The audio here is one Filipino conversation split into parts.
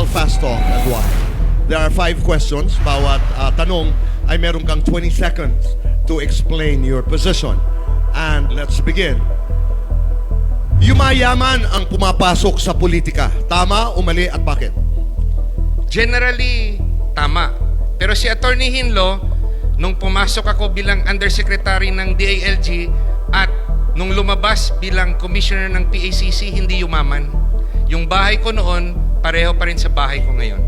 capital fast talk and why. There are five questions. Bawat ah, tanong ay meron kang 20 seconds to explain your position. And let's begin. Yumayaman ang pumapasok sa politika. Tama o mali at bakit? Generally, tama. Pero si Attorney Hinlo, nung pumasok ako bilang Undersecretary ng DILG at nung lumabas bilang Commissioner ng PACC, hindi yumaman. Yung bahay ko noon, pareho pa rin sa bahay ko ngayon.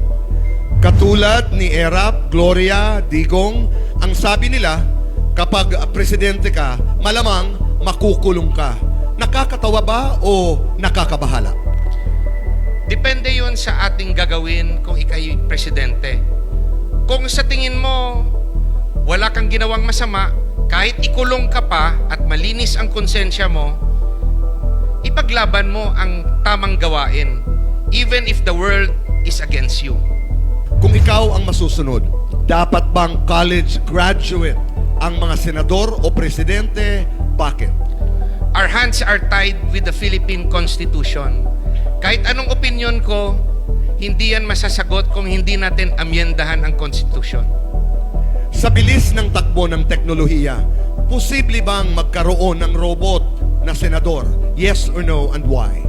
Katulad ni Erap, Gloria, Digong, ang sabi nila, kapag presidente ka, malamang makukulong ka. Nakakatawa ba o nakakabahala? Depende yun sa ating gagawin kung ikay presidente. Kung sa tingin mo, wala kang ginawang masama, kahit ikulong ka pa at malinis ang konsensya mo, ipaglaban mo ang tamang gawain, even if the world is against you. Kung ikaw ang masusunod, dapat bang college graduate ang mga senador o presidente? Bakit? Our hands are tied with the Philippine Constitution. Kahit anong opinion ko, hindi yan masasagot kung hindi natin amyendahan ang Constitution. Sa bilis ng takbo ng teknolohiya, posible bang magkaroon ng robot na senador? Yes or no and why?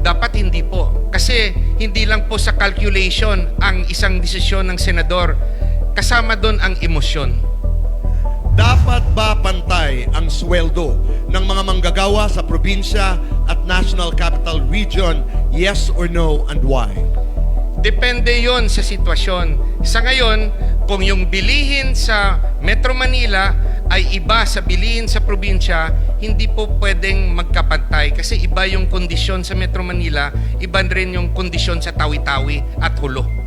Dapat hindi po. Kasi hindi lang po sa calculation ang isang desisyon ng senador. Kasama doon ang emosyon. Dapat ba pantay ang sweldo ng mga manggagawa sa probinsya at National Capital Region? Yes or no and why? Depende yon sa sitwasyon. Sa ngayon, kung yung bilihin sa Metro Manila ay iba sa bilihin sa probinsya, hindi po pwedeng magkapantay kasi iba yung kondisyon sa Metro Manila, iba rin yung kondisyon sa Tawi-Tawi at Hulo.